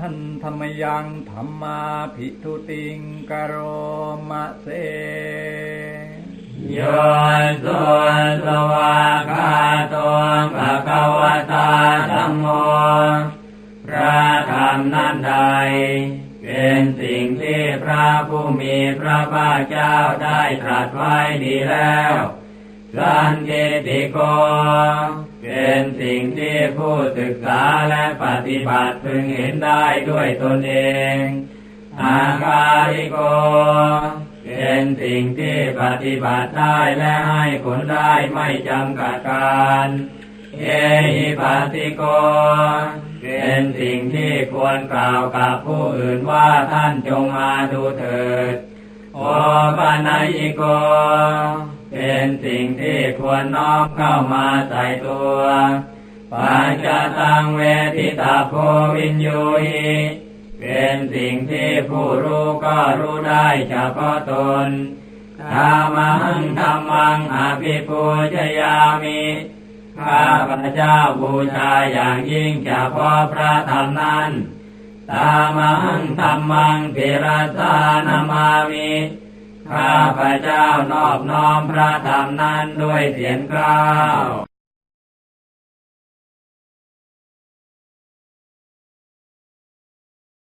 ท่านธรรมยังธรรมาภิทุติงกโรมะเสโยสุสวากาโตภะคะวะตาธัมโมพระธรรมนั้นใด เป็นสิ่งที่พระผู้มีพระภาคเจ้าได้ตรัสไว้ดีแล้ว สันเจติโก เป็นสิ่งที่ผู้ศึกษาและปฏิบัติพึงเห็นได้ด้วยตนเองอาการิโก เป็นสิ่งที่ปฏิบัติได้และให้ผลได้ไม่จำกัดการเอหิปัสสิโก เป็นสิ่งที่ควรกล่าวกับผู้อื่นว่าท่านจงมาดูเถิดโอปานายิโก เป็นสิ่งที่ควรน้อมเข้ามาใส่ตัวปัจจตังเวทิตาโพวินโยหิเป็นสิ่งที่ผู้รู้ก็รู้ได้เฉพาะตนธรรมังธรรมังอภิปูชยามิข้าพระเจ้าบูชาอย่างยิ่งเฉพาะพระธรรมนั้นตามังธรรมังเทระสานามามิ ข้าพระเจ้านอบน้อมพระธรรมนั้นด้วยเสียงกล้าว